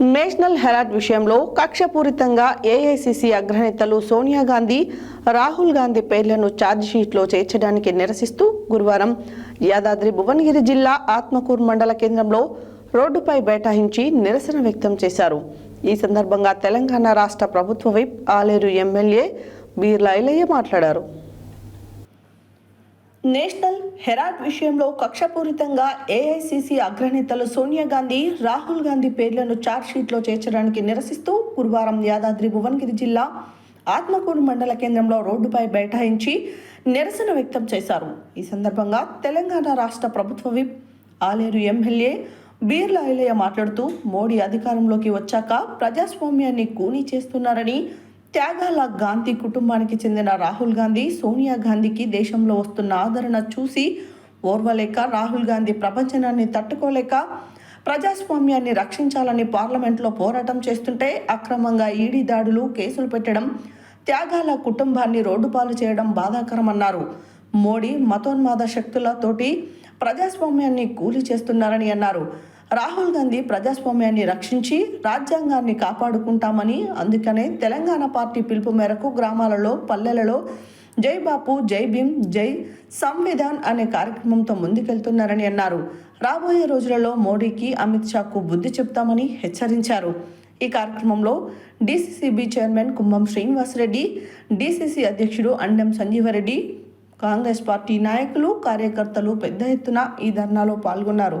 National Herald విషయంలో కక్షపూరితంగా AICC అగ్రనేతలు సోనియా గాంధీ రాహుల్ గాంధీ పేర్లను ఛార్జ్షీట్లో చేర్చడానికి నిరసిస్తూ గురువారం యాదాద్రి భువనగిరి జిల్లా ఆత్మకూరు మండల కేంద్రంలో రోడ్డుపై బైఠాయించి నిరసన వ్యక్తం చేశారు. ఈ సందర్భంగా తెలంగాణ రాష్ట్ర ప్రభుత్వ విప్ ఆలేరు ఎమ్మెల్యే బీర్లాయలయ్య మాట్లాడారు. నేషనల్ హెరాల్డ్ విషయంలో కక్షపూరితంగా ఏఐసిసి అగ్రనేతలు సోనియా గాంధీ రాహుల్ గాంధీ పేర్లను చార్జ్షీట్లో చేర్చడానికి నిరసిస్తూ గురువారం యాదాద్రి భువనగిరి జిల్లా ఆత్మకూరు మండల కేంద్రంలో రోడ్డుపై బైఠాయించి నిరసన వ్యక్తం చేశారు. ఈ సందర్భంగా తెలంగాణ రాష్ట్ర ప్రభుత్వ విప్ ఆలేరు ఎమ్మెల్యే బీర్ల ఐలయ్య మాట్లాడుతూ మోడీ అధికారంలోకి వచ్చాక ప్రజాస్వామ్యాన్ని కూనీ చేస్తున్నారని త్యాగాల గాంధీ కుటుంబానికి చెందిన రాహుల్ గాంధీ సోనియా గాంధీకి దేశంలో వస్తున్న ఆదరణ చూసి ఓర్వలేక రాహుల్ గాంధీ ప్రపంచనాన్ని తట్టుకోలేక ప్రజాస్వామ్యాన్ని రక్షించాలని పార్లమెంట్లో పోరాటం చేస్తుంటే అక్రమంగా ఈడీ దాడులు కేసులు పెట్టడం త్యాగాల కుటుంబాన్ని రోడ్డుపాలు చేయడం బాధాకరమన్నారు. మోడీ మతోన్మాద శక్తులతోటి ప్రజాస్వామ్యాన్ని కూలి చేస్తున్నారని అన్నారు. రాహుల్ గాంధీ ప్రజాస్వామ్యాన్ని రక్షించి రాజ్యాంగాన్ని కాపాడుకుంటామని అందుకనే తెలంగాణ పార్టీ పిలుపు మేరకు గ్రామాలలో పల్లెలలో జై బాపు జై భీమ్ జై సంవిధాన్ అనే కార్యక్రమంతో ముందుకెళ్తున్నారని అన్నారు. రాబోయే రోజులలో మోడీకి అమిత్ షాకు బుద్ధి చెప్తామని హెచ్చరించారు. ఈ కార్యక్రమంలో DCCB chairman Kumbham Srinivasa Reddy DCC అధ్యక్షుడు అండెం సంజీవరెడ్డి కాంగ్రెస్ పార్టీ నాయకులు కార్యకర్తలు పెద్ద ఎత్తున ఈ ధర్నాలో పాల్గొన్నారు.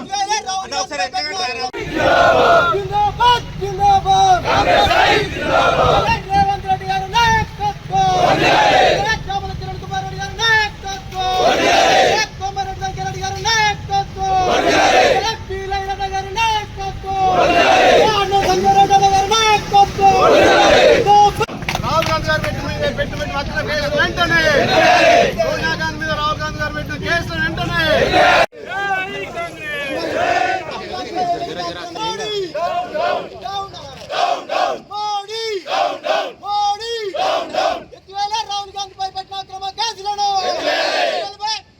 వెంటనే! సోనియా గాంధీ మీద రాహుల్ గాంధీ గారు పెట్టిన కేసులు వెంటనే!